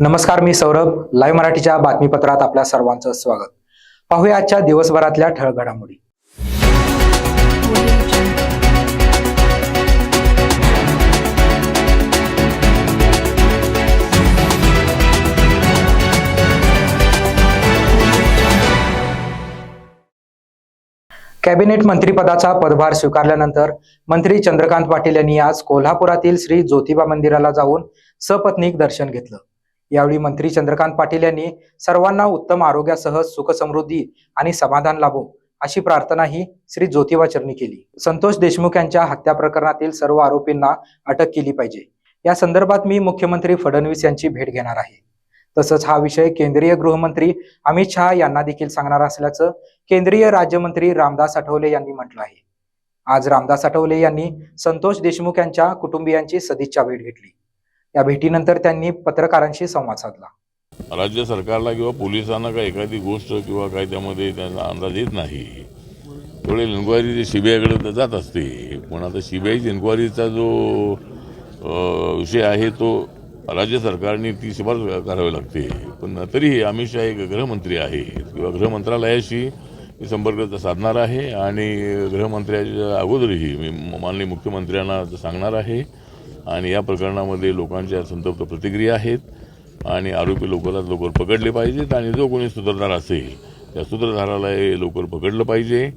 नमस्कार मी सौरभ. लाईव्ह मराठीच्या बातमीपत्रात आपल्या सर्वांचं स्वागत. पाहूया आजच्या दिवसभरातल्या ठळक घडामोडी. कॅबिनेट मंत्रीपदाचा पदभार स्वीकारल्यानंतर मंत्री चंद्रकांत पाटील यांनी आज कोल्हापुरातील श्री ज्योतिबा मंदिराला जाऊन सपत्नीक दर्शन घेतलं. यावेळी मंत्री चंद्रकांत पाटील यांनी सर्वांना उत्तम आरोग्यासह सुख समृद्धी आणि समाधान लाभो अशी प्रार्थनाही श्री ज्योतिबा चरणी केली. संतोष देशमुख यांच्या हत्या प्रकरणातील सर्व आरोपींना अटक केली पाहिजे. या संदर्भात मी मुख्यमंत्री फडणवीस यांची भेट घेणार आहे. तसंच हा विषय केंद्रीय गृहमंत्री अमित शहा यांना देखील सांगणार असल्याचं केंद्रीय राज्यमंत्री रामदास आठवले यांनी म्हटलं आहे. आज रामदास आठवले यांनी संतोष देशमुख यांच्या कुटुंबियांची सदिच्छा भेट घेतली. या भेटीनंतर त्यांनी पत्रकारांशी संवाद साधला. राज्य सरकारला किंवा पोलिसांना काही एखादी गोष्ट किंवा काय त्यामध्ये त्यांना अंदाज येत नाही. तेवढे इन्क्वायरी सीबीआयकडे तर जात असते. पण आता सीबीआयची इन्क्वायरीचा जो विषय आहे तो राज्य सरकारने ती शिफारस करावी लागते. पण तरीही अमित शहा एक गृहमंत्री आहेत. किंवा गृहमंत्रालयाशी मी संपर्क साधणार आहे आणि गृहमंत्र्याच्या अगोदरही मी माननीय मुख्यमंत्र्यांना सांगणार आहे. आणि या प्रकरणामध्ये लोकांच्या संतप्त प्रतिक्रिया आहेत आणि आरोपी लवकरात लवकर पकडले पाहिजेत आणि जो कोणी सूत्रधार असेल त्या सूत्रधाराला हे लवकर पकडलं पाहिजे.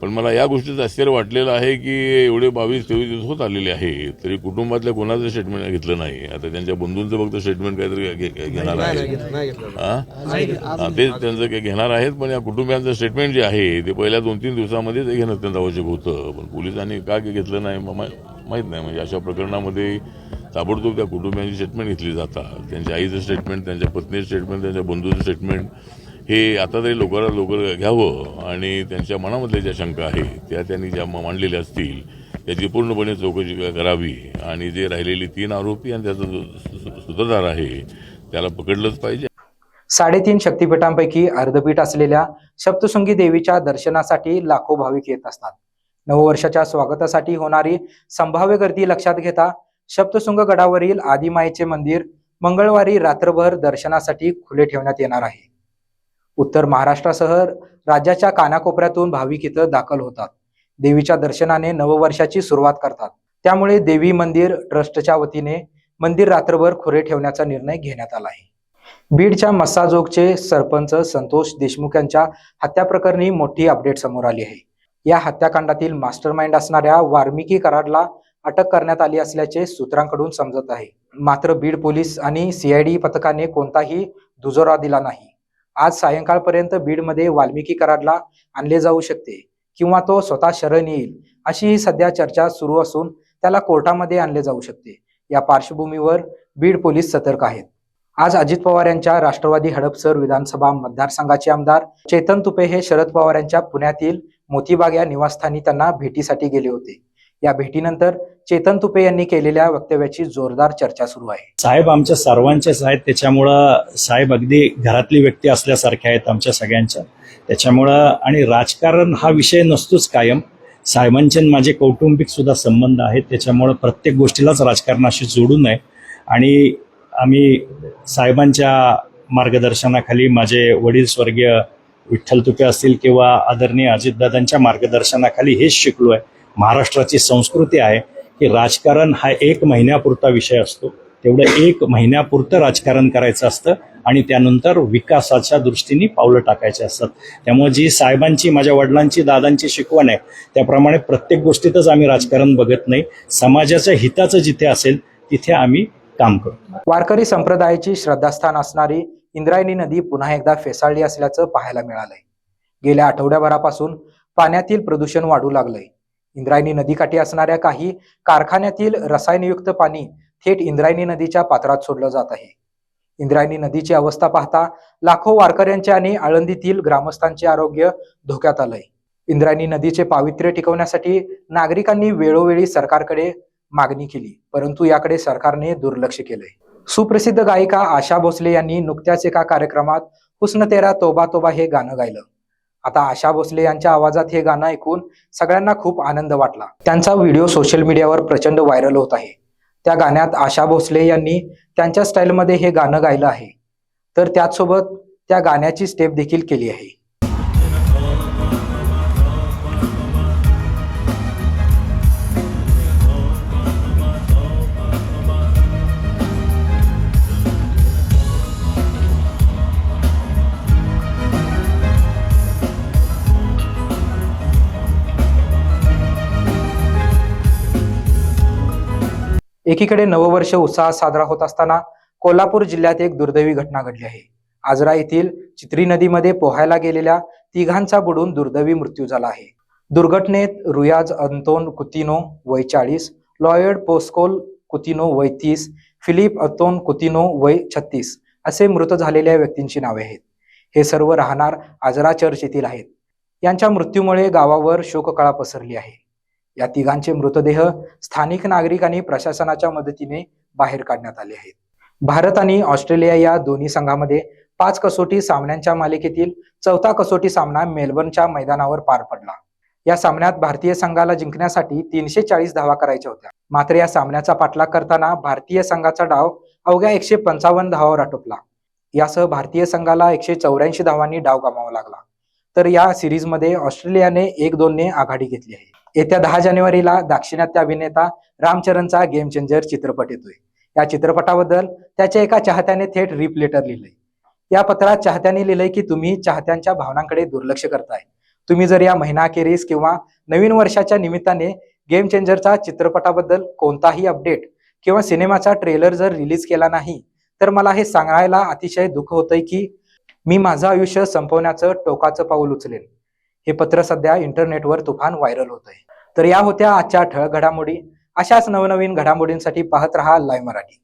पण मला या गोष्टीचं आश्चर्य वाटलेलं आहे की एवढे बावीस तेवीस दिवस होत आलेले आहे तरी कुटुंबातल्या कोणाचं स्टेटमेंट घेतलं नाही. आता त्यांच्या बंधूंचं फक्त स्टेटमेंट काहीतरी घेणार आहे हा? हा, ते त्यांचं काही घेणार आहेत पण या कुटुंबियांचं स्टेटमेंट जे आहे ते पहिल्या दोन तीन दिवसामध्ये ते घेणं अत्यंत आवश्यक होतं. पण पोलिसांनी का घेतलं नाही? माहीत नाही. म्हणजे अशा प्रकरणामध्ये ताबडतोब त्या कुटुंबियांची स्टेटमेंट घेतली जातात त्यांच्या आईचं स्टेटमेंट त्यांच्या पत्नीचं स्टेटमेंट त्यांच्या बंधूचं स्टेटमेंट हे आता तरी लोकांना लवकर घ्यावं आणि त्यांच्या मनामधल्या ज्या शंका आहेत त्या त्यांनी ज्या मांडलेल्या असतील त्याची पूर्णपणे चौकशी करावी. आणि जे राहिलेली तीन आरोपी आणि त्याचा जो सूत्रधार आहे त्याला पकडलंच पाहिजे. साडेतीन शक्तिपीठांपैकी अर्धपीठ असलेल्या सप्तशृंगी देवीच्या दर्शनासाठी लाखो भाविक येत असतात. नववर्षाच्या स्वागतासाठी होणारी संभाव्य गर्दी लक्षात घेता सप्तशृंग गडावरील आदिमायेचे मंदिर मंगळवारी रात्रभर दर्शनासाठी खुले ठेवण्यात येणार आहे. उत्तर महाराष्ट्रासह राज्याच्या कानाकोपऱ्यातून भाविक इथं दाखल होतात. देवीच्या दर्शनाने नववर्षाची सुरुवात करतात. त्यामुळे देवी मंदिर ट्रस्टच्या वतीने मंदिर रात्रभर खुले ठेवण्याचा निर्णय घेण्यात आला आहे. बीडच्या मस्साजोगचे सरपंच संतोष देशमुख यांच्या हत्या प्रकरणी मोठी अपडेट समोर आली आहे. या हत्याकांडातील मास्टरमाइंड असणाऱ्या वाल्मिकी कराडला अटक करण्यात आली असल्याचे सूत्रांकडून समजत आहे. मात्र बीड पोलीस आणि सीआयडी पथकाने कोणताही दुजोरा दिला नाही. आज सायंकाळपर्यंत बीडमध्ये वाल्मिकी कराडला आणले जाऊ शकते किंवा तो स्वतः शरण येईल अशी ही सध्या चर्चा सुरू असून त्याला कोर्टामध्ये आणले जाऊ शकते. या पार्श्वभूमीवर बीड पोलीस सतर्क आहेत. आज अजित पवार यांच्या राष्ट्रवादी हडपसर विधानसभा मतदारसंघाचे आमदार चेतन तुपे हे शरद पवार यांच्या पुण्यातील मोतीबाग या निवासस्थानी त्यांना भेटीसाठी गेले होते. या भेटीनंतर चेतन तुपे यांनी केलेल्या वक्तव्याची जोरदार चर्चा सुरू आहे. साहेब आमच्या सर्वांचेच आहेत त्याच्यामुळं साहेब अगदी घरातली व्यक्ती असल्यासारख्या आहेत आमच्या सगळ्यांच्या. त्याच्यामुळं आणि राजकारण हा विषय नसतोच कायम. साहेबांचे माझे कौटुंबिक सुद्धा संबंध आहेत. त्याच्यामुळं प्रत्येक गोष्टीलाच राजकारणाशी जोडू नये. आणि आम्ही साहेबांच्या मार्गदर्शनाखाली माझे वडील स्वर्गीय विठ्ठल तुके असतील किंवा आदरणीय अजितदादांच्या मार्गदर्शनाखाली हेच शिकलो आहे महाराष्ट्राची संस्कृती आहे की राजकारण हा एक महिन्यापुरता विषय असतो. तेवढं एक महिन्यापुरतं राजकारण करायचं असतं आणि त्यानंतर विकासाच्या दृष्टीने पावलं टाकायचे असतात. त्यामुळे जी साहेबांची माझ्या वडिलांची दादांची शिकवण आहे त्याप्रमाणे प्रत्येक गोष्टीतच आम्ही राजकारण बघत नाही. समाजाच्या हिताचं जिथे असेल तिथे आम्ही काम करतो. वारकरी संप्रदायाची श्रद्धास्थान असणारी इंद्रायणी नदी पुन्हा एकदा फेसाळली असल्याचं पाहायला मिळालंय. गेल्या आठवड्याभरापासून पाण्यातील प्रदूषण वाढू लागलंय. इंद्रायणी नदीकाठी असणाऱ्या काही कारखान्यातील रसायनयुक्त पाणी थेट इंद्रायणी नदीच्या पात्रात सोडलं जात आहे. इंद्रायणी नदीची अवस्था पाहता लाखो वारकऱ्यांचे आणि आळंदीतील ग्रामस्थांचे आरोग्य धोक्यात आलंय. इंद्रायणी नदीचे पावित्र्य टिकवण्यासाठी नागरिकांनी वेळोवेळी सरकारकडे मागणी केली परंतु याकडे सरकारने दुर्लक्ष केलंय. सुप्रसिद्ध गायिका आशा भोसले यांनी नुकत्याच एका कार्यक्रमात हुस्न तेरा तोबा तोबा हे गाणं गायलं. आता आशा भोसले यांच्या आवाजात हे गाणं ऐकून सगळ्यांना खूप आनंद वाटला. त्यांचा व्हिडिओ सोशल मीडियावर प्रचंड व्हायरल होत आहे. त्या गाण्यात आशा भोसले यांनी त्यांच्या स्टाईलमध्ये हे गाणं गायलं आहे. तर त्याचसोबत त्या गाण्याची स्टेप देखील केली आहे. एकीकडे नववर्ष उत्साहात साजरा होत असताना कोल्हापूर जिल्ह्यात एक दुर्दैवी घटना घडली आहे. आजरा येथील चित्री नदीमध्ये पोहायला गेलेल्या तिघांचा बुडून दुर्दैवी मृत्यू झाला आहे. दुर्घटनेत रुयाज अंतोन कुतिनो वय चाळीस लॉयड पोस्कोल कुतिनो वय तीस फिलिप अतोन कुतिनो वय छत्तीस असे मृत झालेल्या व्यक्तींची नावे आहेत. हे सर्व राहणार आजरा चर्च येथील आहेत. यांच्या मृत्यूमुळे गावावर शोककळा पसरली आहे. या तिघांचे मृतदेह स्थानिक नागरिक आणि प्रशासनाच्या मदतीने बाहेर काढण्यात आले आहेत. भारत आणि ऑस्ट्रेलिया या दोन्ही संघामध्ये पाच कसोटी सामन्यांच्या मालिकेतील चौथा कसोटी सामना मेलबर्नच्या मैदानावर पार पडला. या सामन्यात भारतीय संघाला जिंकण्यासाठी तीनशे चाळीस धावा करायच्या होत्या. मात्र या सामन्याचा पाठलाग करताना भारतीय संघाचा डाव अवघ्या एकशे पंचावन्न धावावर आटोपला. यासह भारतीय संघाला एकशे चौऱ्याऐंशी धावांनी डाव गमावा लागला. तर या सिरीजमध्ये ऑस्ट्रेलियाने एक दोनने आघाडी घेतली आहे. येत्या दहा जानेवारीला दाक्षिणात्य अभिनेता रामचरणचा गेम चेंजर चित्रपट येतोय. या चित्रपटाबद्दल त्याच्या एका चाहत्याने थेट रिप लेटर लिहिलंय. या पत्रात चाहत्याने लिहिलंय की तुम्ही चाहत्यांच्या भावनांकडे दुर्लक्ष करताय. तुम्ही जर या महिनाखेरीस किंवा नवीन वर्षाच्या निमित्ताने गेम चेंजरचा चित्रपटाबद्दल कोणताही अपडेट किंवा सिनेमाचा ट्रेलर जर रिलीज केला नाही तर मला हे सांगायला अतिशय दुःख होतंय की मी माझं आयुष्य संपवण्याचं टोकाचं पाऊल उचलेन. हे पत्र सध्या इंटरनेटवर तुफान व्हायरल होत आहे तर या होत्या आजच्या ठळक घडामोडी. अशाच नवनवीन घडामोडींसाठी पाहत रहा लाईव्ह मराठी.